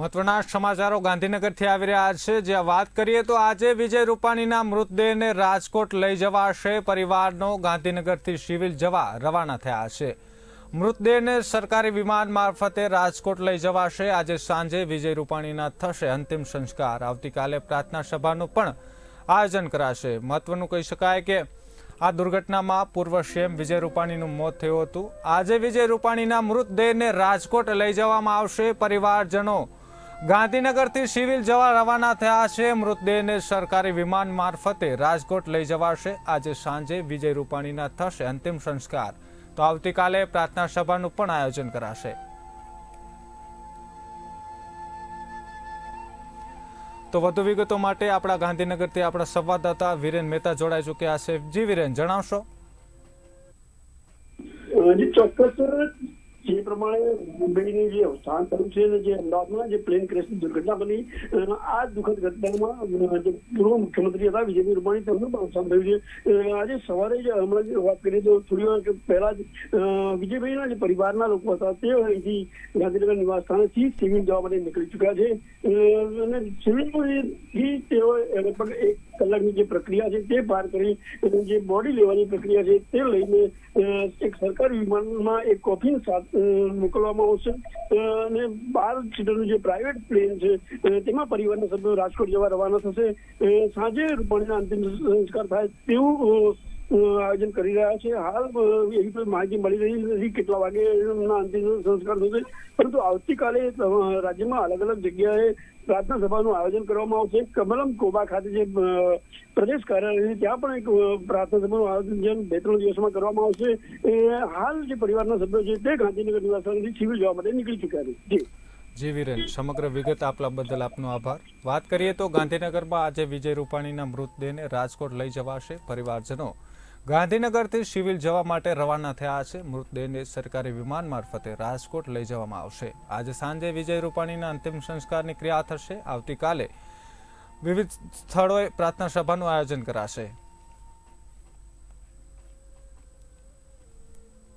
મહત્વના સમાચારો ગાંધીનગરથી આવી રહ્યા છે. જ્યાં વાત કરીએ તો આજે વિજય રૂપાણીના મૃતદેહને રાજકોટ લઈ જવાશે. પરિવારનો ગાંધીનગરથી સિવિલ જવા રવાના થયા છે. મૃતદેહને સરકારી વિમાન મારફતે રાજકોટ લઈ જવાશે. આજે સાંજે વિજય રૂપાણીના થશે અંતિમ સંસ્કાર. આવતીકાલે પ્રાર્થના સભાનું પણ આયોજન કરાશે. મહત્વનું કહી શકાય કે આ દુર્ઘટનામાં પૂર્વ સીએમ વિજય રૂપાણીનું મોત થયું હતું. આજે વિજય રૂપાણીના મૃતદેહને રાજકોટ લઈ જવામાં આવશે. પરિવારજનો ગાંધીનગરથી સિવિલ જવા રવાના થયા છે. મૃતદેહને સરકારી વિમાન મારફતે રાજકોટ લઈ જવાશે. આજે સાંજે વિજય રૂપાણીના થશે અંતિમ સંસ્કાર. તો આવતીકાલે પ્રાર્થના સભાનું પણ આયોજન કરાશે. તો વધુ વિગતો માટે આપણા ગાંધીનગરથી આપણા સંવાદદાતા વિરેન મહેતા જોડાઈ ચૂક્યા છે. જી વિરેન, જણાવશો? ચોક્કસ જે પ્રમાણે મુંબઈની જે અવસાન થયું છે જે અમદાવાદમાં જે પ્લેન ક્રેશની દુર્ઘટના બની આ દુઃખદ ઘટનામાં જે પૂર્વ મુખ્યમંત્રી હતા વિજયભાઈ રૂપાણી, તેમનું પણ અવસાન થયું છે. આજે સવારે જ હમણાં જે વાત કરીએ તો થોડી વાર પહેલા જ વિજયભાઈના જે પરિવારના લોકો હતા તે અહીંથી ગાંધીનગર નિવાસ સ્થાનેથી સિવિલ જવા માટે નીકળી ચુક્યા છે. અને સિવિલથી તેઓ એક કલાકની જે પ્રક્રિયા છે તે પાર કરી જે બોડી લેવાની પ્રક્રિયા છે તે લઈને એક સરકારી વિમાનમાં એક કોફીન મોકલવામાં આવશે. અને બાર સીટરનું જે પ્રાઇવેટ પ્લેન છે તેમાં પરિવારના સભ્યો રાજકોટ જવા રવાના થશે. સાંજે રૂપાણીના અંતિમ સંસ્કાર થાય તેવું આયોજન કરી રહ્યા છે. હાલ એવી કોઈ માહિતી મળી રહી નથી કેટલા વાગે અંતિમ સંસ્કાર થશે. પરંતુ આવતીકાલે રાજ્યમાં અલગ અલગ જગ્યાએ પ્રાર્થના સભાનું આયોજન કરવામાં આવશે. કમલમ કોબા ખાતે જે પ્રદેશ કાર્યાલય ત્યાં પણ એક પ્રાર્થના સભાનું આયોજન બે ત્રણ દિવસમાં કરવામાં આવશે. એ, હાલ જે પરિવારના સભ્યો છે, તે ગાંધીનગર નિવાસસ્થાનેથી સિવિલ જવા માટે નીકળી ચૂક્યા છે. જી. જી વિરેન, સમગ્ર વિગત આપલા બદલ આપનો આભાર. વાત કરીએ તો ગાંધીનગરમાં આજે વિજય રૂપાણીના મૃતદેહને રાજકોટ લઈ જવાશે પરિવારજનો. ગાંધીનગરથી સિવિલ જવા માટે રવાના થયા છે. મૃતદેહને સરકારી વિમાન મારફતે રાજકોટ લઈ જવામાં આવશે. આજે સાંજે વિજય રૂપાણીના અંતિમ સંસ્કારની ક્રિયા થશે. આવતીકાલે વિવિધ સ્થળોએ પ્રાર્થના સભાનું આયોજન કરાશે.